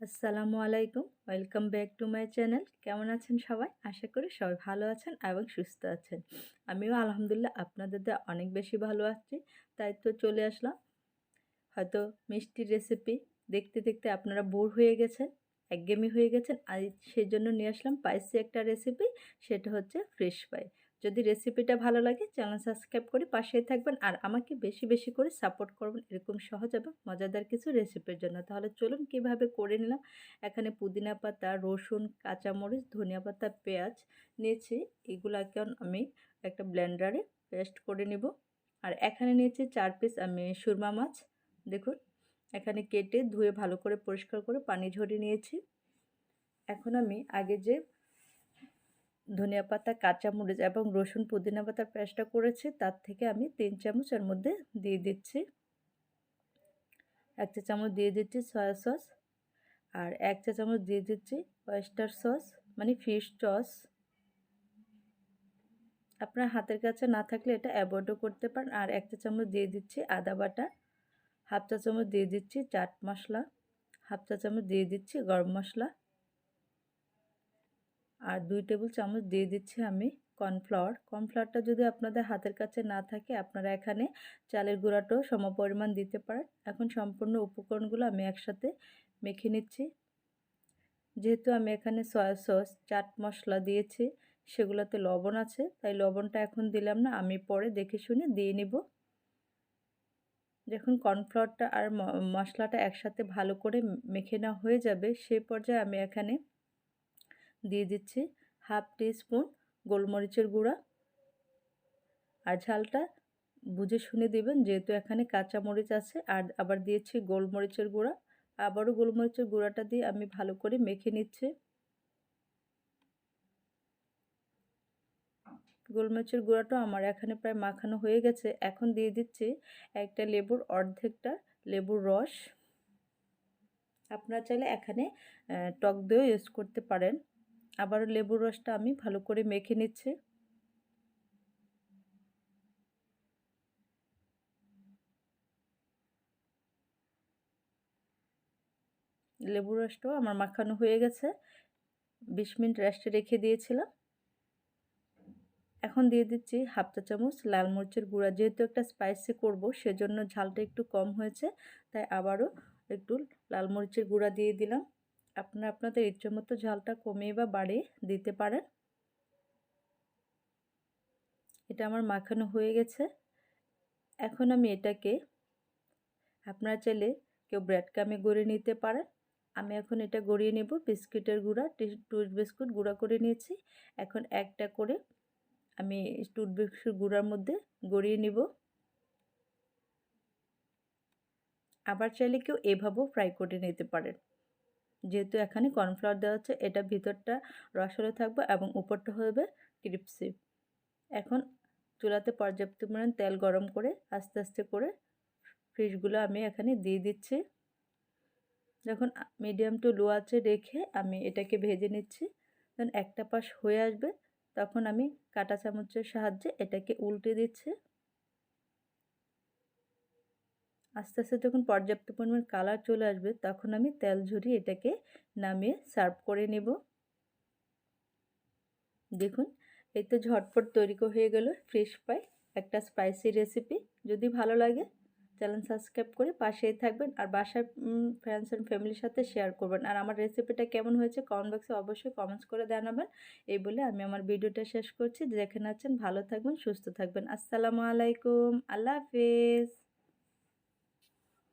আসসালামু আলাইকুম। Welcome back to my channel কেমন আছেন সবাই? আশা করি সবাই ভালো আছেন এবং সুস্থ আছেন। আমিও আলহামদুলিল্লাহ আপনাদের অনেক বেশি ভালো আছি। তাই তো চলে আসলাম। হয়তো মিষ্টির রেসিপি দেখতে দেখতে আপনারা বোর হয়ে গেছেন একঘেমি হয়ে গেছেন। আর সেই জন্য নিয়ে আসলাম পাইসি একটা রেসিপি সেটা হচ্ছে ফ্রেশ পাই যদি রেসিপিটা ভালো লাগে চ্যানেল সাবস্ক্রাইব করে পাশেই থাকবেন আর আমাকে বেশি বেশি করে সাপোর্ট করবেন এরকম সহজ এবং মজাদার কিছু রেসিপির জন্য। তাহলে চলুন কীভাবে করে নিলাম? এখানে পুদিনা পাতা, রসুন, কাঁচামরিচ, ধনিয়া পাতা, পেঁয়াজ নিয়েছি। এগুলাকে আমি একটা ব্লেন্ডারে পেস্ট করে নেব। আর এখানে নিয়েছি চার পিস আমি সুরমা মাছ। দেখুন, এখানে কেটে ধুয়ে ভালো করে পরিষ্কার করে পানি ঝরিয়ে নিয়েছি। এখন আমি আগে যে ধনিয়া পাতা কাঁচামরিচ এবং রসুন পুদিনা পাতার পেস্টটা করেছি। তার থেকে আমি তিন চামচ এর মধ্যে দিয়ে দিচ্ছি। এক চা চামচ দিয়ে দিচ্ছি সয়া সস আর এক চা চামচ দিয়ে দিচ্ছি ওয়েস্টার সস মানে ফিশ সস আপনার হাতের কাছে না থাকলে এটা অ্যাভয়েডও করতে পারেন। আর এক চা চামচ দিয়ে দিচ্ছি আদা বাটা, হাফ চা চামচ দিয়ে দিচ্ছি চাট মশলা, হাফ চা চামচ দিয়ে দিচ্ছি গরম মশলা। আর দুই টেবিল চামচ দিয়ে দিচ্ছি আমি কর্নফ্লাওয়ার। কর্নফ্লাওয়ারটা যদি আপনাদের হাতের কাছে না থাকে, আপনারা এখানে চালের গুঁড়াটাও সমপরিমাণ দিতে পারেন। এখন সম্পূর্ণ উপকরণগুলো আমি একসাথে মেখে নিচ্ছি। যেহেতু আমি এখানে সয়া সস, চাট মশলা দিয়েছি, সেগুলোতে লবণ আছে, তাই লবণটা এখন দিলাম না, আমি পরে দেখে শুনে দিয়ে নিব। যখন কর্নফ্লাওয়ারটা আর মশলাটা একসাথে ভালো করে মেখে নেওয়া হয়ে যাবে, সে পর্যায়ে আমি এখানে দিয়ে দিচ্ছি হাফ স্পুন গোলমরিচের গুঁড়া। আর ঝালটা বুঝে শুনে দেবেন, যেহেতু এখানে কাঁচা মরিচ আছে। আর আবার দিয়েছি গোলমরিচের গুঁড়া। আবারও গোলমরিচের গুঁড়াটা দিয়ে আমি ভালো করে মেখে নিচ্ছি। গোলমরিচের গুঁড়াটাও আমার এখানে প্রায় মাখানো হয়ে গেছে। এখন দিয়ে দিচ্ছি একটা লেবুর অর্ধেকটা লেবুর রস। আপনারা চাইলে এখানে টক দইও ইউজ করতে পারেন। আবারও লেবুর রসটা আমি ভালো করে মেখে নিচ্ছি। লেবুর রসটাও আমার মাখানো হয়ে গেছে। বিশ মিনিট রেস্টে রেখে দিয়েছিলাম। এখন দিয়ে দিচ্ছি হাফ চা চামচ লাল মরিচের গুঁড়া। যেহেতু একটা স্পাইসি করব, সেজন্য ঝালটা একটু কম হয়েছে, তাই আবারও একটু লাল মরিচের গুঁড়া দিয়ে দিলাম। আপনারা আপনাদের ইচ্ছে মতো ঝালটা কমিয়ে বা বাড়িয়ে দিতে পারেন। এটা আমার মাখানো হয়ে গেছে। এখন আমি এটাকে, আপনারা চাইলে কেউ ব্রেড কামে গড়িয়ে নিতে পারেন। আমি এখন এটা গড়িয়ে নেব, বিস্কিটের গুঁড়া টুথ বিস্কুট গুঁড়া করে নিয়েছি। এখন একটা করে আমি টুথ বিস্কুট গুঁড়ার মধ্যে গড়িয়ে নিব। আবার চাইলে কেউ এভাবেও ফ্রাই করে নিতে পারেন। যেহেতু এখানে কর্নফ্লাওয়ার দেওয়া হচ্ছে, এটা ভিতরটা রসালো থাকবে এবং উপরটা হবে ক্রিপসি। এখন চুলাতে পর্যাপ্ত পরিমাণ তেল গরম করে আস্তে আস্তে করে ফিশগুলো আমি এখানে দিয়ে দিচ্ছি। যখন মিডিয়াম টু লো আছে রেখে আমি এটাকে ভেজে নিচ্ছি, যখন একটা পাশ হয়ে আসবে, তখন আমি কাটা চামচের সাহায্যে এটাকে উল্টে দিচ্ছি। আস্তে আস্তে যখন পর্যাপ্ত পরিমাণ কালার চলে আসবে, তখন আমি তেল ঝরিয়ে এটাকে নামিয়ে সার্ভ করে নেব। দেখুন, এই তো ঝটপট তৈরি হয়ে গেল ফ্রেশ পাই, একটা স্পাইসি রেসিপি। যদি ভালো লাগে, চ্যানেল সাবস্ক্রাইব করে পাশেই থাকবেন আর বাসার ফ্রেন্ডস অ্যান্ড ফ্যামিলির সাথে শেয়ার করবেন। আর আমার রেসিপিটা কেমন হয়েছে কমেন্ট বক্সে অবশ্যই কমেন্টস করে জানাবেন। এই বলে আমি আমার ভিডিওটা শেষ করছি। যেখানে আছেন ভালো থাকবেন, সুস্থ থাকবেন। আসসালামু আলাইকুম। আল্লাহ হাফিজ।